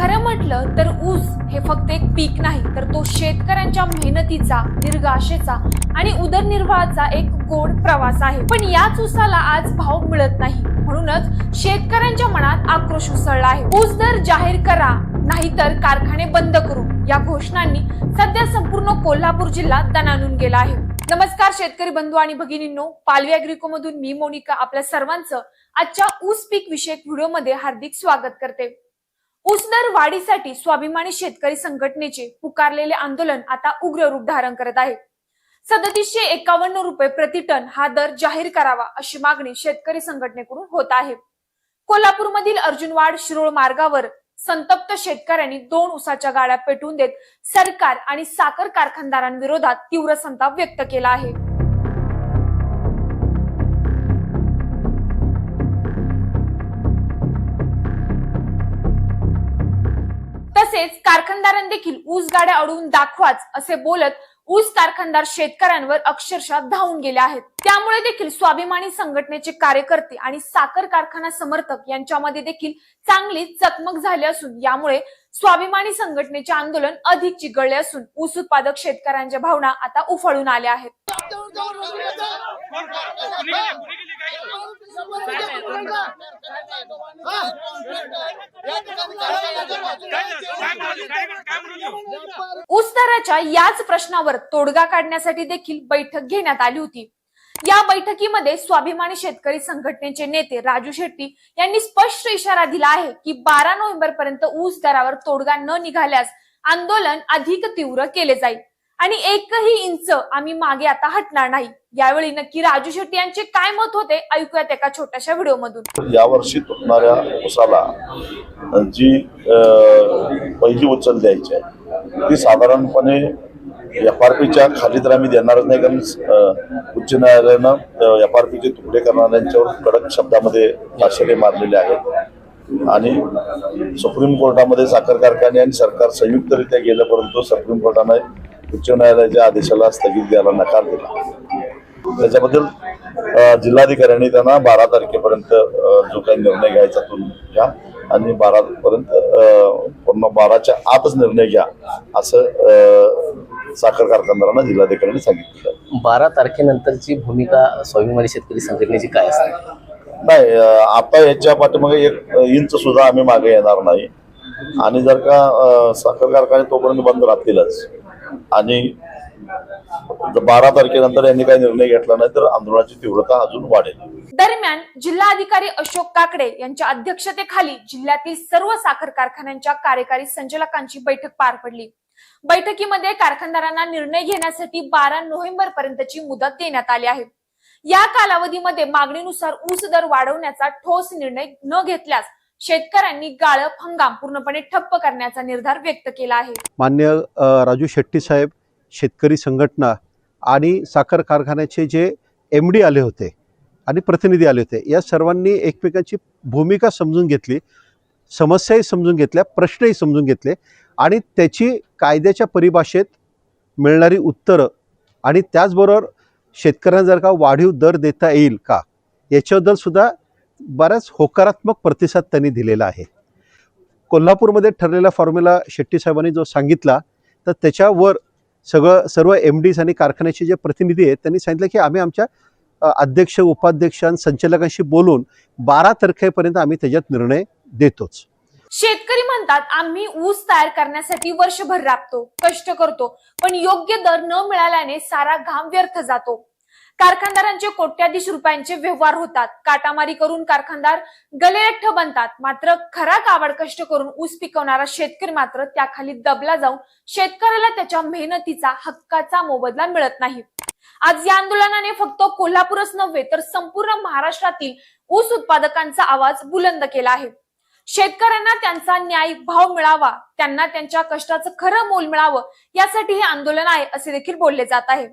खरं म्हटलं तर ऊस हे फक्त एक पीक नाही तर तो शेतकऱ्यांच्या मेहनतीचा दीर्घ आशेचा आणि उदरनिर्वाहाचा एक गोड प्रवास आहे. पण याच ऊसाला आज भाव मिळत नाही. म्हणूनच शेतकऱ्यांच्या मनात आक्रोश उसळला आहे. ऊस दर जाहीर करा नाहीतर कारखाने बंद करू. या घोषणांनी सध्या संपूर्ण कोल्हापूर जिल्हा दणानून गेला आहे. नमस्कार शेतकरी बंधू आणि भगिनींनो. पालवी अॅग्रिको मधून मी मोनिका आपल्या सर्वांचं आजच्या ऊस पीक विषयक व्हिडिओमध्ये हार्दिक स्वागत करते. ऊस दर वाढीसाठी स्वाभिमानी शेतकरी संघटनेचे पुकारलेले आंदोलन आता उग्र रूप धारण करत आहे. सदतीसशे एकावन्न रुपये प्रति टन हा दर जाहीर करावा अशी मागणी शेतकरी संघटनेकडून होत आहे. कोल्हापूरमधील अर्जुनवाड शिरोळ मार्गावर संतप्त शेतकऱ्यांनी दोन उसाच्या गाड्या पेटवून देत सरकार आणि साखर कारखानदारांविरोधात तीव्र संताप व्यक्त केला आहे. तसेच कारखानदारांनी देखील ऊस गाड्या अडवून दाखवाच असे बोलत ऊस कारखानदार शेतकऱ्यांवर अक्षरशः धावून गेले आहेत त्यामुळे देखील स्वाभिमानी संघटनेचे कार्यकर्ते आणि साखर कारखाना समर्थक यांच्यामध्ये देखील चांगली चकमक झाली असून यामुळे स्वाभिमानी संघटनेचे आंदोलन अधिक चिघळले असून ऊस उत्पादक शेतकऱ्यांच्या भावना आता उफाळून आल्या आहेत ऊस दराच्या याच प्रश्नावर तोडगा काढण्यासाठी देखील बैठक घेण्यात आली होती. या बैठकीमध्ये स्वाभिमानी शेतकरी संघटनेचे नेते राजू शेट्टी यांनी स्पष्ट इशारा दिला आहे की बारा नोव्हेंबर पर्यंत ऊस दरावर तोडगा न निघाल्यास आंदोलन अधिक तीव्र केले जाईल. आणि एकही इंच आम्ही मागे आता हटणार नाही. यावेळी नक्की राजू शेट्टी यांचे काय मत होते ऐकूयात एका छोट्याशा व्हिडिओमधून. यावर्षी तुटणाऱ्या उसाला जी पहिली उचल द्यायची आहे ती साधारणपणे एफ आर पीच्या खाली तर आम्ही देणारच नाही कारण उच्च न्यायालयानं एफ आर पीचे तुकडे करणाऱ्यांच्यावर कडक शब्दामध्ये आश्चर्य मारलेले आहेत. आणि सुप्रीम कोर्टामध्ये साखर कारखाने आणि सरकार संयुक्तरित्या गेलं परंतु सुप्रीम कोर्टाने उच्च न्यायालयाच्या आदेशाला स्थगित द्यायला नकार दिला. त्याच्याबद्दल जिल्हाधिकाऱ्यांनी त्यांना बारा तारखेपर्यंत जो काही निर्णय घ्यायचा तो घ्या. आणि बारा पर्यंत पूर्ण बाराच्या आतच निर्णय घ्या असं साखर कारखानदारांना जिल्हाधिकाऱ्यांनी सांगितलं बारा तारखेनंतरची भूमिका स्वाभिमानी शेतकरी संघटनेची काय असते? नाही आता याच्या पाठीमागे एक इंच सुद्धा आम्ही मागे येणार नाही. आणि जर का साखर कारखाने तोपर्यंत बंद राहतीलच. आणि बारा तारखेनंतर यांनी काही निर्णय घेतला नाही तर आंदोलनाची तीव्रता अजून वाढेल. दरम्यान जिल्हाधिकारी अशोक काकडे यांच्या अध्यक्षतेखाली जिल्ह्यातील सर्व साखर कारखान्यांच्या कार्यकारी संचालकांची बैठक पार पडली. बैठकीमध्ये कारखानदारांना निर्णय घेण्यासाठी बारा नोव्हेंबर पर्यंतची मुदत देण्यात आली आहे. या कालावधीमध्ये मागणीनुसार ऊस दर वाढवण्याचा ठोस निर्णय न घेतल्यास शेतकऱ्यांनी गाळप हंगाम पूर्णपणे ठप्प करण्याचा निर्धार व्यक्त केला आहे. मान्य अ, राजू शेट्टी साहेब शेतकरी संघटना आणि साखर कारखान्याचे जे एम डी आले होते आणि प्रतिनिधी आले होते या सर्वांनी एकमेकांची भूमिका समजून घेतली समस्याही समजून घेतल्या प्रश्नही समजून घेतले आणि त्याची कायद्याच्या परिभाषेत मिळणारी उत्तरं आणि त्याचबरोबर शेतकऱ्यांना जर का वाढीव दर देता येईल का याच्याबद्दल सुद्धा बराच होकारात्मक प्रतिसाद त्यांनी दिलेला आहे. कोल्हापूरमध्ये ठरलेला फॉर्म्युला शेट्टी साहेबांनी जो सांगितला तर त्याच्यावर सगळं सर्व एम डीज आणि कारखान्याचे जे प्रतिनिधी आहेत त्यांनी सांगितलं की आम्ही आमच्या अध्यक्ष उपाध्यक्ष आणि संचालकांशी बोलून बारा तारखेपर्यंत आम्ही त्याच्यात निर्णय देतोच. शेतकरी म्हणतात आम्ही ऊस तयार करण्यासाठी वर्षभर राबतो कष्ट करतो पण योग्य दर न मिळाल्याने सारा घाम व्यर्थ जातो. कारखानदारांचे कोट्याधीश रुपयांचे व्यवहार होतात. काटामारी करून कारखानदार गलेलठ्ठ बनतात. मात्र खरा कावड कष्ट करून ऊस पिकवणारा शेतकरी मात्र त्याखाली दबला जाऊन शेतकऱ्याला त्याच्या मेहनतीचा हक्काचा मोबदला मिळत नाही. आज या आंदोलनाने फक्त कोल्हापूरच नव्हे तर संपूर्ण महाराष्ट्रातील ऊस उत्पादकांचा आवाज बुलंद केला आहे. शेतकऱ्यांना त्यांचा न्याय भाव मिळावा त्यांना त्यांच्या कष्टाचं खरं मोल मिळावं यासाठी हे आंदोलन आहे असे देखील बोलले जात आहे.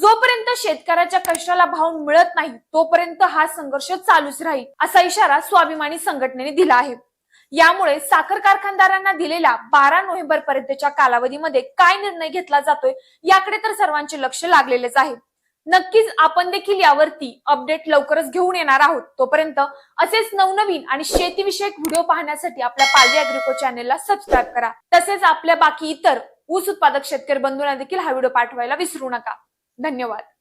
जोपर्यंत शेतकऱ्याच्या कष्टाला भाव मिळत नाही तोपर्यंत हा संघर्ष चालूच राहील असा इशारा स्वाभिमानी संघटनेने दिला आहे. यामुळे साखर कारखानदारांना दिलेल्या बारा नोव्हेंबर पर्यंतच्या कालावधीमध्ये काय निर्णय घेतला जातोय याकडे तर सर्वांचे लक्ष लागलेलेच आहे. नक्कीच आपण देखील यावरती अपडेट लवकरच घेऊन येणार आहोत. तोपर्यंत असेच नवनवीन आणि शेतीविषयक व्हिडिओ पाहण्यासाठी आपल्या पालवी अॅग्रिको चॅनेलला सबस्क्राईब करा. तसेच आपल्या बाकी इतर ऊस उत्पादक शेतकरी बंधूंना देखील हा व्हिडिओ पाठवायला विसरू नका. धन्यवाद.